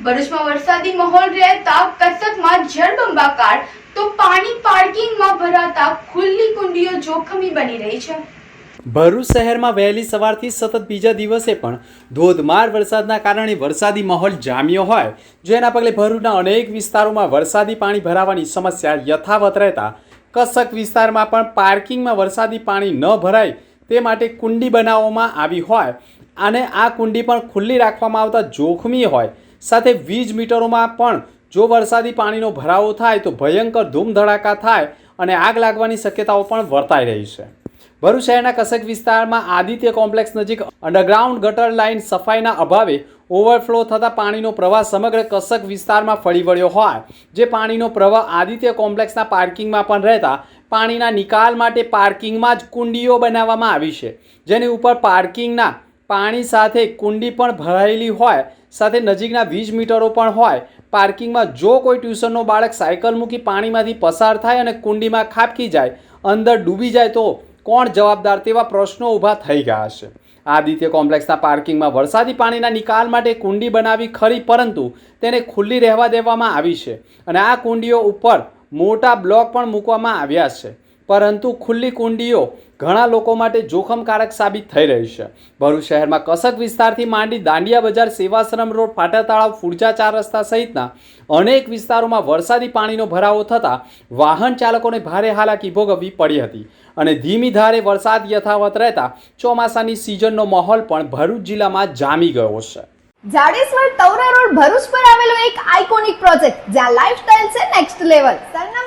ભરૂચમાં વરસાદી માહોલ રહેતા કસકમાં જળબંબાકાર તો પાણી પાર્કિંગમાં ભરાતા ખુલ્લી કુંડીઓ જોખમી બની રહી છે. ભરૂચ શહેરમાં વહેલી સવારથી સતત બીજા દિવસે પણ ધોધમાર વરસાદના કારણે વરસાદી માહોલ જામ્યો હોય, જેના પગલે ભરૂચના અનેક વિસ્તારોમાં વરસાદી પાણી ભરાવાની સમસ્યા યથાવત રહેતા કસક વિસ્તારમાં પણ પાર્કિંગમાં વરસાદી પાણી ન ભરાય તે માટે કુંડી બનાવવામાં આવી હોય અને આ કુંડી પણ ખુલ્લી રાખવામાં આવતા જોખમી હોય સાથે વીજ મીટરોમાં પણ જો વરસાદી પાણીનો ભરાવો થાય તો ભયંકર ધૂમધડાકા થાય અને આગ લાગવાની શક્યતાઓ પણ વર્તાઈ રહી છે. ભરૂચ શહેરના કસક વિસ્તારમાં આદિત્ય કોમ્પ્લેક્સ નજીક અંડરગ્રાઉન્ડ ગટર લાઇન સફાઈના અભાવે ઓવરફ્લો થતાં પાણીનો પ્રવાહ સમગ્ર કસક વિસ્તારમાં ફરી વળ્યો હોય. જે પાણીનો પ્રવાહ આદિત્ય કોમ્પ્લેક્સના પાર્કિંગમાં પણ રહેતા પાણીના નિકાલ માટે પાર્કિંગમાં જ કુંડીઓ બનાવવામાં આવી છે. જેની ઉપર પાર્કિંગના પાણી સાથે કુંડી પણ ભરાયેલી હોય, સાથે નજીકના વીજ મીટરો પણ હોય. પાર્કિંગમાં જો કોઈ ટ્યુશનનો બાળક સાયકલ મૂકી પાણીમાંથી પસાર થાય અને કુંડીમાં ખાબકી જાય, અંદર ડૂબી જાય તો કોણ જવાબદાર તેવા પ્રશ્નો ઊભા થઈ ગયા છે આદિત્ય કોમ્પ્લેક્સના પાર્કિંગમાં વરસાદી પાણીના નિકાલ માટે કુંડી બનાવી ખરી, પરંતુ તેને ખુલ્લી રહેવા દેવામાં આવી છે અને આ કુંડીઓ ઉપર મોટા બ્લોક પણ મૂકવામાં આવ્યા છે. પરંતુ ખુલ્લી કુંડીઓ ઘણા લોકો માટે જોખમકારક સાબિત થઈ રહી છે. ભરૂચ શહેરમાં કસક વિસ્તારથી માંડી દાંડિયા બજાર સેવાશ્રમ રોડ પાટા તળાવ ફૂડજા ચાર રસ્તા સહિતના અનેક વિસ્તારોમાં વરસાદી પાણીનો ભરાવો થતાં વાહન ચાલકોને ભારે હાલાકી ભોગવવી પડી હતી અને ધીમી ધારે વરસાદ યથાવત રહેતા ચોમાસાની સિઝનનો માહોલ પણ ભરૂચ જિલ્લામાં જામી ગયો છે. જાડેશ્વર તવરા રોડ ભરૂચ પર આવેલો એક આઇકોનિક પ્રોજેક્ટ જ્યાં લાઇફસ્ટાઇલ છે next level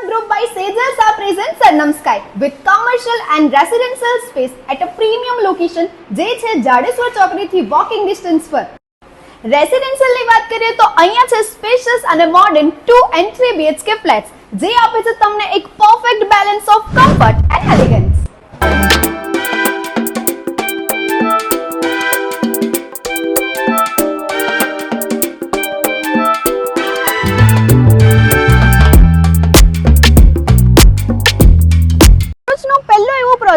Sarnam group by સેજર્સ આ present Sarnam Sky with commercial and residential space at a premium location જે છે જાડેશ્વર ચોકડીથી વોકિંગ ડિસ્ટન્સ પર. રેસિડેન્શિયલની વાત કરીએ તો અહીંયા છે સ્પેશિયસ અને modern two and 3 BHK flats જે આપે છે તમને એક perfect balance of comfort and elegance